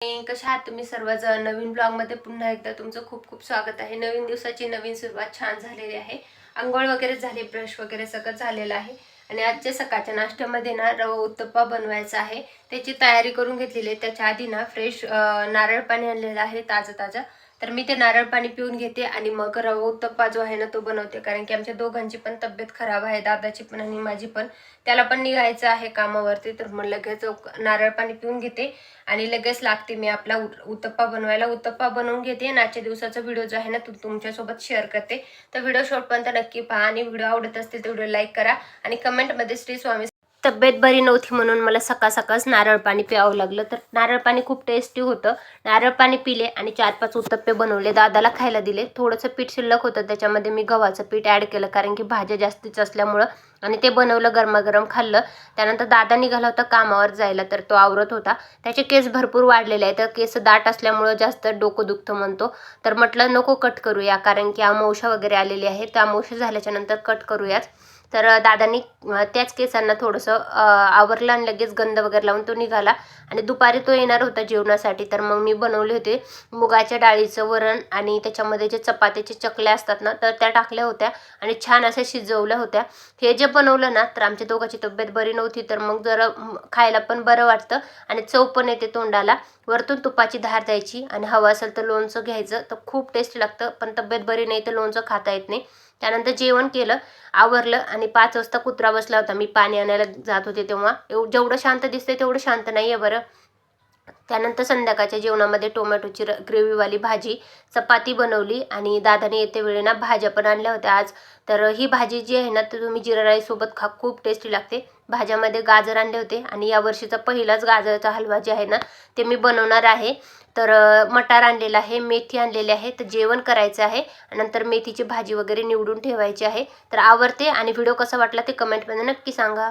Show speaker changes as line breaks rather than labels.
कशा आहात तुम्ही सर्वजण? नवीन ब्लॉगमध्ये पुन्हा एकदा तुमचं खूप खूप स्वागत आहे. नवीन दिवसाची नवीन सुरुवात छान झालेली आहे. आंघोळ वगैरे झाली ब्रश वगैरे सगळं झालेलं आहे. आणि आजच्या सकाळच्या नाश्त्यामध्ये ना रवा उत्तप्पा बनवायचा आहे. त्याची तयारी करून घेतलेली आहे. त्याच्या आधी ना फ्रेश नारळ पाणी आणलेलं आहे ताजं ताजं. तर मी ते नारळ पाणी पिऊन घेते आणि मग रवा उत्तप्पा जो आहे ना तो बनवते. कारण की आमच्या दोघांची पण तब्येत खराब आहे दादाची पण आणि माझी पण. त्याला पण निघायचं आहे कामावरती तर मग लगेच नारळ पाणी पिऊन घेते. आणि लगेच लागते मी आपला उत- उत्तप्पा बनवायला. उत्तप्पा बनवून घेते आणि आजच्या दिवसाचा व्हिडिओ जो आहे ना तो तुमच्यासोबत शेअर करते. तर व्हिडिओ शॉर्टपर्यंत नक्की पहा आणि व्हिडिओ आवडत असतील तर व्हिडिओ लाईक करा आणि कमेंटमध्ये श्री स्वामी तब्येत बरी नव्हती म्हणून मला सकाळ सकाळच नारळ पाणी प्यावं लागलं. तर नारळ पाणी खूप टेस्टी होतं. नारळ पाणी पिले आणि चार पाच उत्तप्पे बनवले. दादाला खायला दिले. थोडंसं पीठ शिल्लक होतं. त्याच्यामध्ये मी गव्हाचं पीठ ॲड केलं. कारण की भाज्या जास्तीच असल्यामुळं आणि ते बनवलं गरमागरम खाल्लं. त्यानंतर दादा निघाला होता कामावर जायला. तर तो आवरत होता. त्याचे केस भरपूर वाढलेले आहेत. तर केस दाट असल्यामुळं जास्त डोकं दुखतं म्हणतो. तर म्हटलं नको कट करूया. कारण की अमावस्या वगैरे आलेली आहे. त्या अमावस्या झाल्याच्यानंतर कट करूयाच तर दादांनी त्याच केसांना थोडंसं आवरलं आणि लगेच गंध वगैरे लावून तो निघाला. आणि दुपारी तो येणार होता जेवणासाठी. तर मग मी बनवले होते मुगाच्या डाळीचं वरण आणि त्याच्यामध्ये जे चपात्याचे चकल्या असतात ना तर त्या टाकल्या होत्या आणि छान अशा शिजवल्या होत्या. हे जे बनवलं ना तर आमच्या दोघांची तब्येत बरी नव्हती. तर मग जरा खायला पण बरं वाटतं आणि चव पण येते तोंडाला. वरतून तुपाची धार द्यायची आणि हवं असेल तर लोणचं घ्यायचं. तर खूप टेस्ट लागतं पण तब्येत बरी नाही तर लोणचं खाता येत नाही. त्यानंतर जेवण केलं आवरलं आणि पाच वाजता कुत्रा बसला होता. मी पाणी आणायला जात होते तेव्हा. एव जेवढं शांत दिसतंय तेवढं शांत नाही आहे बरं. त्यानंतर संध्याकाळच्या जेवणामध्ये टोमॅटोची र ग्रेव्हीवाली भाजी चपाती बनवली आणि दादाने येते वेळेला भाज्या पण आणल्या होत्या आज. तर ही भाजी जी आहे ना तर तुम्ही जिरा राईससोबत खा खूप टेस्टी लागते. भाज्यामध्ये गाजर आणले होते आणि या वर्षीचा पहिलाच गाजराचा हलवा जे आहे ना ते मी बनवणार आहे. तर मटार आणलेला आहे मेथी आणलेली आहे तर जेवण करायचं आहे नंतर मेथीची भाजी वगैरे निवडून ठेवायची आहे. तर आवडते आणि व्हिडिओ कसा वाटला ते कमेंटमध्ये नक्की सांगा.